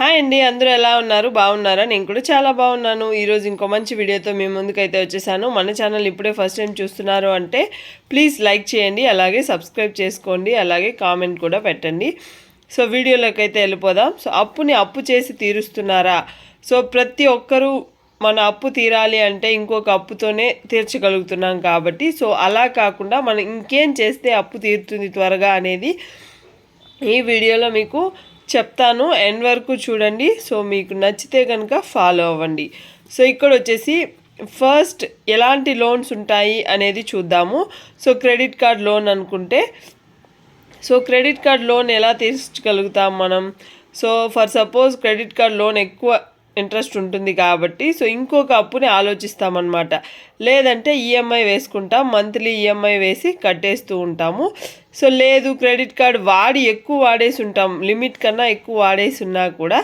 Hi అండి అందరూ ఎలా ఉన్నారు? బాగున్నారా? నేను కూడా చాలా బాగున్నాను. ఈరోజు ఇంకో మంచి వీడియోతో మీ ముందుకైతే వచ్చేసాను. మన ఛానల్ ఇప్పుడే ఫస్ట్ టైం చూస్తున్నారు అంటే ప్లీజ్ లైక్ చేయండి అలాగే సబ్స్క్రైబ్ చేసుకోండి అలాగే కామెంట్ కూడా పెట్టండి. సో వీడియోలోకి అయితే వెళ్ళిపోదాం. సో అప్పుని అప్పు చేసి తీరుస్తున్నారా? సో ప్రతి ఒక్కరూ మన అప్పు తీరాలి అంటే ఇంకొక అప్పుతోనే తీర్చగలుగుతున్నాం కాబట్టి సో అలా కాకుండా మనం ఇంకేం చేస్తే అప్పు తీరుతుంది త్వరగా అనేది ఈ వీడియోలో మీకు చెప్తాను ఎండ్ వరకు చూడండి. సో మీకు నచ్చితే కనుక ఫాలో అవ్వండి. సో ఇక్కడ వచ్చేసి ఫస్ట్ ఎలాంటి లోన్స్ ఉంటాయి అనేది చూద్దాము. సో క్రెడిట్ కార్డ్ లోన్ అనుకుంటే సో క్రెడిట్ కార్డ్ లోన్ ఎలా తీర్చగలుగుతాం మనం? So for suppose credit card loan ఎక్కువ ఇంట్రెస్ట్ ఉంటుంది కాబట్టి సో ఇంకొక అప్పుని ఆలోచిస్తామన్నమాట. లేదంటే ఈఎంఐ వేసుకుంటాం మంత్లీ ఈఎంఐ వేసి కట్టేస్తూ ఉంటాము. సో లేదు క్రెడిట్ కార్డ్ వాడి ఎక్కువ వాడేసి ఉంటాం లిమిట్ కన్నా ఎక్కువ వాడేసి ఉన్నా కూడా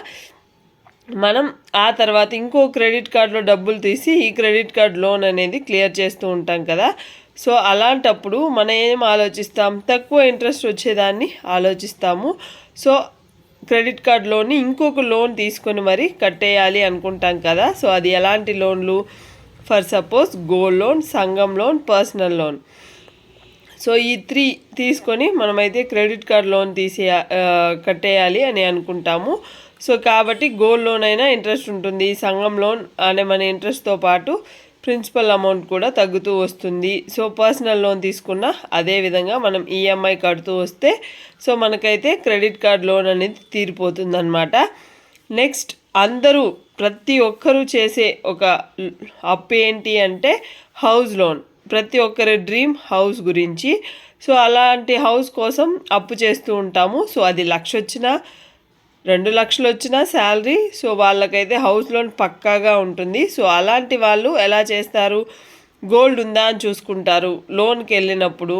మనం ఆ తర్వాత ఇంకో క్రెడిట్ కార్డులో డబ్బులు తీసి ఈ క్రెడిట్ కార్డ్ లోన్ అనేది క్లియర్ చేస్తూ ఉంటాం కదా. సో అలాంటప్పుడు మనం ఏం ఆలోచిస్తాం? తక్కువ ఇంట్రెస్ట్ వచ్చేదాన్ని ఆలోచిస్తాము. సో క్రెడిట్ కార్డ్ లోన్ని ఇంకొక లోన్ తీసుకొని మరి కట్టేయాలి అనుకుంటాం కదా. సో అది ఎలాంటి లోన్లు? ఫర్ సపోజ్ గోల్డ్ లోన్ సంఘం లోన్ పర్సనల్ లోన్. సో ఈ త్రీ తీసుకొని మనమైతే క్రెడిట్ కార్డ్ లోన్ తీసే కట్టేయాలి అని అనుకుంటాము. సో కాబట్టి గోల్డ్ లోన్ అయినా ఇంట్రెస్ట్ ఉంటుంది. సంఘం లోన్ అనే మన ఇంట్రెస్ట్తో పాటు ప్రిన్సిపల్ అమౌంట్ కూడా తగ్గుతూ వస్తుంది. సో పర్సనల్ లోన్ తీసుకున్న అదే విధంగా మనం ఈఎంఐ కడుతూ వస్తే సో మనకైతే క్రెడిట్ కార్డ్ లోన్ అనేది తీరిపోతుంది అనమాట నెక్స్ట్ అందరూ ప్రతి ఒక్కరూ చేసే ఒక అప్పు ఏంటి అంటే హౌస్ లోన్. ప్రతి ఒక్కరి డ్రీమ్ హౌస్ గురించి. సో అలాంటి హౌస్ కోసం అప్పు చేస్తూ ఉంటాము. సో అది లక్ష వచ్చినా రెండు లక్షలు వచ్చిన శాలరీ సో వాళ్ళకైతే హౌస్ లోన్ పక్కాగా ఉంటుంది. సో అలాంటి వాళ్ళు ఎలా చేస్తారు? గోల్డ్ ఉందా అని చూసుకుంటారు. లోన్కి వెళ్ళినప్పుడు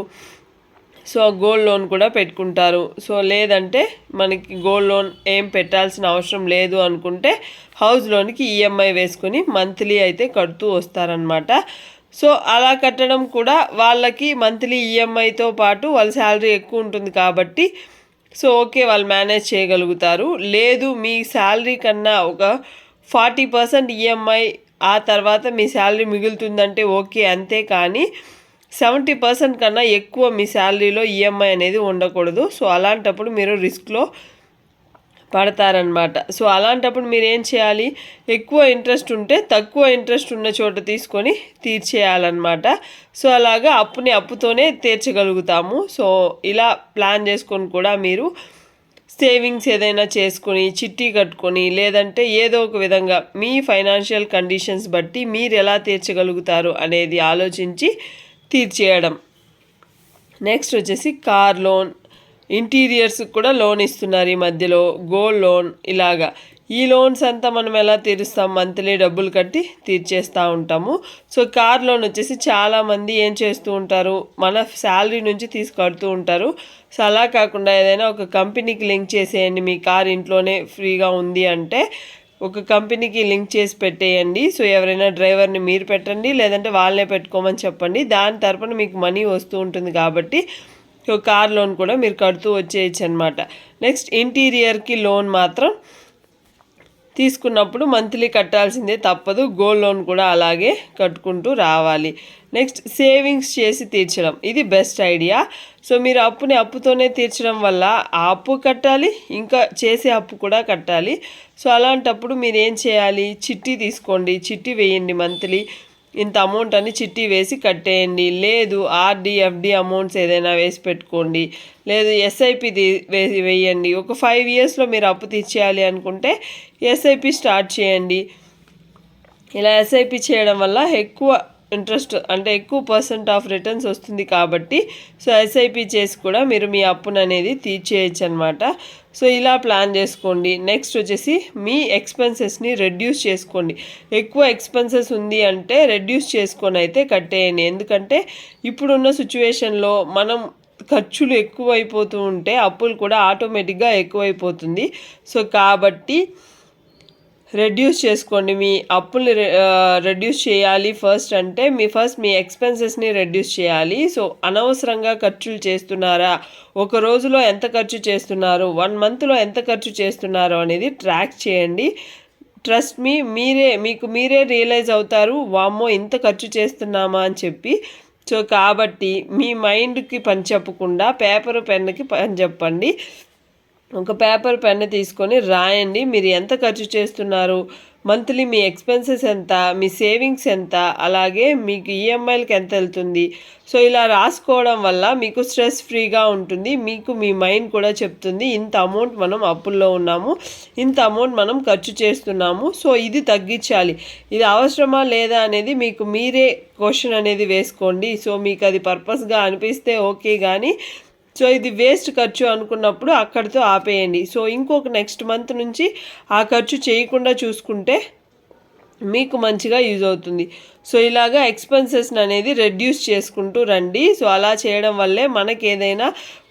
సో గోల్డ్ లోన్ కూడా పెట్టుకుంటారు. సో లేదంటే మనకి గోల్డ్ లోన్ ఏం పెట్టాల్సిన అవసరం లేదు అనుకుంటే హౌస్ లోన్కి ఈఎంఐ వేసుకొని మంత్లీ అయితే కడుతూ వస్తారనమాట సో అలా కట్టడం కూడా వాళ్ళకి మంత్లీ ఈఎంఐతో పాటు వాళ్ళ శాలరీ ఎక్కువ ఉంటుంది కాబట్టి సో ఓకే వాళ్ళు మేనేజ్ చేయగలుగుతారు. లేదు మీ శాలరీ కన్నా ఒక ఫార్టీ పర్సెంట్ ఈఎంఐ ఆ తర్వాత మీ శాలరీ మిగులుతుందంటే ఓకే అంతే కానీ సెవెంటీ పర్సెంట్ కన్నా ఎక్కువ మీ శాలరీలో ఈఎంఐ అనేది ఉండకూడదు. సో అలాంటప్పుడు మీరు రిస్క్లో పడతారనమాట సో అలాంటప్పుడు మీరు ఏం చేయాలి? ఎక్కువ ఇంట్రెస్ట్ ఉంటే తక్కువ ఇంట్రెస్ట్ ఉన్న చోట తీసుకొని తీర్చేయాలన్నమాట. సో అలాగా అప్పుని అప్పుతోనే తీర్చగలుగుతాము. సో ఇలా ప్లాన్ చేసుకొని కూడా మీరు సేవింగ్స్ ఏదైనా చేసుకొని చిట్టి కట్టుకొని లేదంటే ఏదో ఒక విధంగా మీ ఫైనాన్షియల్ కండిషన్స్ బట్టి మీరు ఎలా తీర్చగలుగుతారు అనేది ఆలోచించి తీర్చేయడం. నెక్స్ట్ వచ్చేసి కార్ లోన్. ఇంటీరియర్స్కి కూడా లోన్ ఇస్తున్నారు ఈ మధ్యలో. గోల్డ్ లోన్ ఇలాగా. ఈ లోన్స్ అంతా మనం ఎలా తీరుస్తాం? మంత్లీ డబ్బులు కట్టి తీర్చేస్తూ ఉంటాము. సో కార్ లోన్ వచ్చేసి చాలామంది ఏం చేస్తూ ఉంటారు? మన శాలరీ నుంచి తీసుకడుతూ ఉంటారు. సో అలా కాకుండా ఏదైనా ఒక కంపెనీకి లింక్ చేసేయండి. మీ కార్ ఇంట్లోనే ఫ్రీగా ఉంది అంటే ఒక కంపెనీకి లింక్ చేసి పెట్టేయండి. సో ఎవరైనా డ్రైవర్ని మీరు పెట్టండి లేదంటే వాళ్ళనే పెట్టుకోమని చెప్పండి. దాని తరపున మీకు మనీ వస్తూ ఉంటుంది కాబట్టి కార్ లోన్ కూడా మీరు కడుతూ వచ్చేయచ్చు అనమాట నెక్స్ట్ ఇంటీరియర్కి లోన్ మాత్రం తీసుకున్నప్పుడు మంత్లీ కట్టాల్సిందే తప్పదు. గోల్డ్ లోన్ కూడా అలాగే కట్టుకుంటూ రావాలి. నెక్స్ట్ సేవింగ్స్ చేసి తీర్చడం. ఇది బెస్ట్ ఐడియా సో మీరు అప్పుని అప్పుతోనే తీర్చడం వల్ల ఆ అప్పు కట్టాలి ఇంకా చేసే అప్పు కూడా కట్టాలి. సో అలాంటప్పుడు మీరు ఏం చేయాలి? చిట్టి తీసుకోండి. చిట్టి వేయండి మంత్లీ. ఇంత అమౌంట్ అని చిట్టి వేసి కట్టేయండి. లేదు ఆర్డి ఎఫ్డి అమౌంట్స్ ఏదైనా వేసి పెట్టుకోండి. లేదు ఎస్ఐపి వేసి వేయండి. ఒక ఫైవ్ ఇయర్స్లో మీరు అప్పు తీర్చేయాలి అనుకుంటే ఎస్ఐపి స్టార్ట్ చేయండి. ఇలా ఎస్ఐపి చేయడం వల్ల ఎక్కువ ఇంట్రెస్ట్ అంటే ఎక్కువ పర్సెంట్ ఆఫ్ రిటర్న్స్ వస్తుంది కాబట్టి సో ఎస్ఐపి చేసి కూడా మీరు మీ అప్పును అనేది తీర్చేయచ్చు అనమాట సో ఇలా ప్లాన్ చేసుకోండి. నెక్స్ట్ వచ్చేసి మీ ఎక్స్పెన్సెస్ని రెడ్యూస్ చేసుకోండి. ఎక్కువ ఎక్స్పెన్సెస్ ఉంది అంటే రెడ్యూస్ చేసుకొని అయితే కట్టేయండి. ఎందుకంటే ఇప్పుడున్న సిచ్యువేషన్లో మనం ఖర్చులు ఎక్కువైపోతూ ఉంటే అప్పులు కూడా ఆటోమేటిక్గా ఎక్కువైపోతుంది. సో కాబట్టి రెడ్యూస్ చేసుకోండి. మీ అప్పుల్ని రెడ్యూస్ చేయాలి ఫస్ట్ అంటే మీ ఫస్ట్ మీ ఎక్స్పెన్సెస్ని రెడ్యూస్ చేయాలి. సో అనవసరంగా ఖర్చులు చేస్తున్నారా? ఒక రోజులో ఎంత ఖర్చు చేస్తున్నారు? వన్ మంత్లో ఎంత ఖర్చు చేస్తున్నారు అనేది ట్రాక్ చేయండి. ట్రస్ట్ మీ మీరే మీకు మీరే రియలైజ్ అవుతారు వామ్మో ఇంత ఖర్చు చేస్తున్నామా? అని చెప్పి. సో కాబట్టి మీ మైండ్కి పని చెప్పకుండా పేపర్ పెన్నుకి పని చెప్పండి. ఒక పేపర్ పెన్ తీసుకొని రాయండి. మీరు ఎంత ఖర్చు చేస్తున్నారు? మంత్లీ మీ ఎక్స్పెన్సెస్ ఎంత? మీ సేవింగ్స్ ఎంత? అలాగే మీకు ఈఎంఐలకు ఎంత వెళ్తుంది? సో ఇలా రాసుకోవడం వల్ల మీకు స్ట్రెస్ ఫ్రీగా ఉంటుంది. మీకు మీ మైండ్ కూడా చెప్తుంది ఇంత అమౌంట్ మనం అప్పుల్లో ఉన్నాము ఇంత అమౌంట్ మనం ఖర్చు చేస్తున్నాము సో ఇది తగ్గించాలి. ఇది అవసరమా లేదా అనేది మీకు మీరే క్వశ్చన్ అనేది వేసుకోండి. సో మీకు అది పర్పస్గా అనిపిస్తే ఓకే కానీ సో ఇది వేస్ట్ ఖర్చు అనుకున్నప్పుడు అక్కడితో ఆపేయండి. సో ఇంకొక నెక్స్ట్ మంత్ నుంచి ఆ ఖర్చు చేయకుండా చూసుకుంటే మీకు మంచిగా యూజ్ అవుతుంది. సో ఇలాగా ఎక్స్పెన్సెస్ని అనేది రెడ్యూస్ చేసుకుంటూ రండి. సో అలా చేయడం వల్లే మనకి ఏదైనా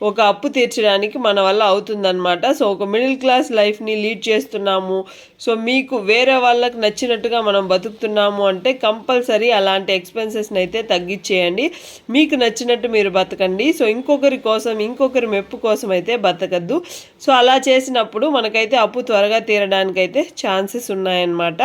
ఒక అప్పు తీర్చడానికి మన వల్ల అవుతుందన్నమాట. సో ఒక మిడిల్ క్లాస్ లైఫ్ని లీడ్ చేస్తున్నాము. సో మీకు వేరే వాళ్ళకి నచ్చినట్టుగా మనం బతుకుతున్నాము అంటే కంపల్సరీ అలాంటి ఎక్స్పెన్సెస్ని అయితే తగ్గించేయండి మీకు నచ్చినట్టు మీరు బతకండి. సో ఇంకొకరి కోసం ఇంకొకరి మెప్పు కోసం అయితే బతకద్దు. సో అలా చేసినప్పుడు మనకైతే అప్పు త్వరగా తీరడానికైతే ఛాన్సెస్ ఉన్నాయన్నమాట.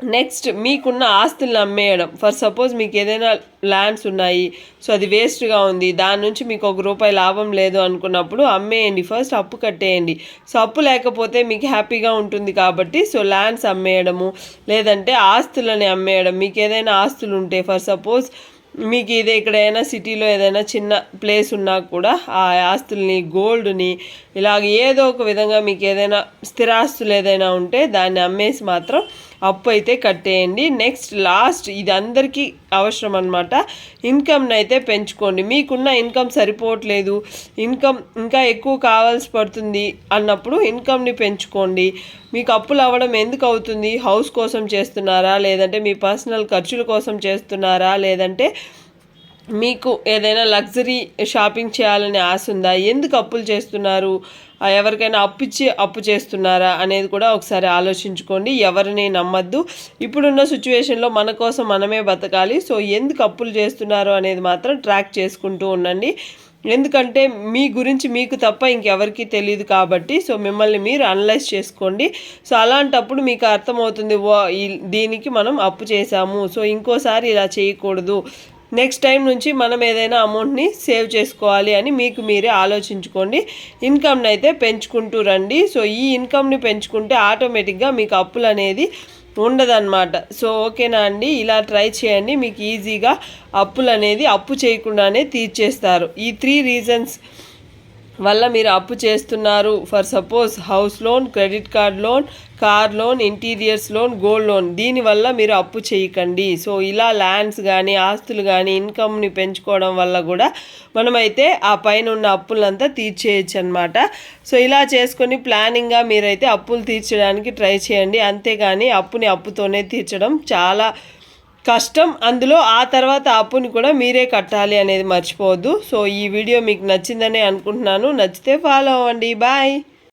నెక్స్ట్ మీకున్న ఆస్తులను అమ్మేయడం ఫర్ సపోజ్ మీకు ఏదైనా ల్యాండ్స్ ఉన్నాయి సో అది వేస్ట్గా ఉంది దాని నుంచి మీకు ఒక రూపాయి లాభం లేదు అనుకున్నప్పుడు అమ్మేయండి. ఫస్ట్ అప్పు కట్టేయండి. సో అప్పు లేకపోతే మీకు హ్యాపీగా ఉంటుంది కాబట్టి సో ల్యాండ్స్ అమ్మేయడము లేదంటే ఆస్తులని అమ్మేయడం. మీకు ఏదైనా ఆస్తులు ఉంటే ఫర్ సపోజ్ మీకు ఇది ఎక్కడైనా సిటీలో ఏదైనా చిన్న ప్లేస్ ఉన్నా కూడా ఆ ఆస్తుల్ని గోల్డ్ని ఇలాగ ఏదో ఒక విధంగా మీకు ఏదైనా స్థిరాస్తులు ఏదైనా ఉంటే దాన్ని అమ్మేసి మాత్రం అప్పు అయితే కట్టేయండి. నెక్స్ట్ లాస్ట్ ఇది అందరికీ అవసరం అనమాట ఇన్కమ్ని అయితే పెంచుకోండి. మీకున్న ఇన్కమ్ సరిపోవట్లేదు. ఇన్కమ్ ఇంకా ఎక్కువ కావాల్సి పడుతుంది అన్నప్పుడు ఇన్కమ్ని పెంచుకోండి. మీకు అప్పులు అవ్వడం ఎందుకు అవుతుంది? హౌస్ కోసం చేస్తున్నారా? లేదంటే మీ పర్సనల్ ఖర్చుల కోసం చేస్తున్నారా? లేదంటే మీకు ఏదైనా లగ్జరీ షాపింగ్ చేయాలనే ఆశ ఉందా? ఎందుకు అప్పులు చేస్తున్నారు? ఎవరికైనా అప్పిచ్చి అప్పు చేస్తున్నారా అనేది కూడా ఒకసారి ఆలోచించుకోండి. ఎవరిని నమ్మద్దు. ఇప్పుడున్న సిచ్యువేషన్లో మన కోసం మనమే బతకాలి. సో ఎందుకు అప్పులు చేస్తున్నారు అనేది మాత్రం ట్రాక్ చేసుకుంటూ ఉండండి. ఎందుకంటే మీ గురించి మీకు తప్ప ఇంకెవరికి తెలియదు కాబట్టి సో మిమ్మల్ని మీరు అనలైజ్ చేసుకోండి. సో అలాంటప్పుడు మీకు అర్థమవుతుంది ఓ దీనికి మనం అప్పు చేసాము సో ఇంకోసారి ఇలా చేయకూడదు. నెక్స్ట్ టైం నుంచి మనం ఏదైనా అమౌంట్ని సేవ్ చేసుకోవాలి అని మీకు మీరే ఆలోచించుకోండి. ఇన్కమ్ని అయితే పెంచుకుంటూ రండి. సో ఈ ఇన్కమ్ని పెంచుకుంటే ఆటోమేటిక్గా మీకు అప్పులు అనేది ఉండదన్నమాట. సో ఓకేనా అండి. ఇలా ట్రై చేయండి. మీకు ఈజీగా అప్పులు అనేది అప్పు చేయకుండానే తీర్చేస్తారు. ఈ త్రీ రీజన్స్ వల్ల మీరు అప్పు చేస్తున్నారు. For suppose house loan credit card loan car loan interiors loan gold loan దీనివల్ల మీరు అప్పు చేయకండి. సో ఇలా ల్యాండ్స్ కానీ ఆస్తులు కానీ ఇన్కమ్ని పెంచుకోవడం వల్ల కూడా మనమైతే ఆ పైన ఉన్న అప్పులంతా తీర్చేయచ్చు అనమాట సో ఇలా చేసుకొని ప్లానింగ్గా మీరైతే అప్పులు తీర్చడానికి ట్రై చేయండి. అంతేగాని అప్పుని అప్పుతోనే తీర్చడం చాలా కష్టం అందులో ఆ తర్వాత అప్పుని కూడా మీరే కట్టాలి అనేది మర్చిపోవద్దు. సో ఈ వీడియో మీకు నచ్చిందని అనుకుంటున్నాను. నచ్చితే ఫాలో అవ్వండి. బాయ్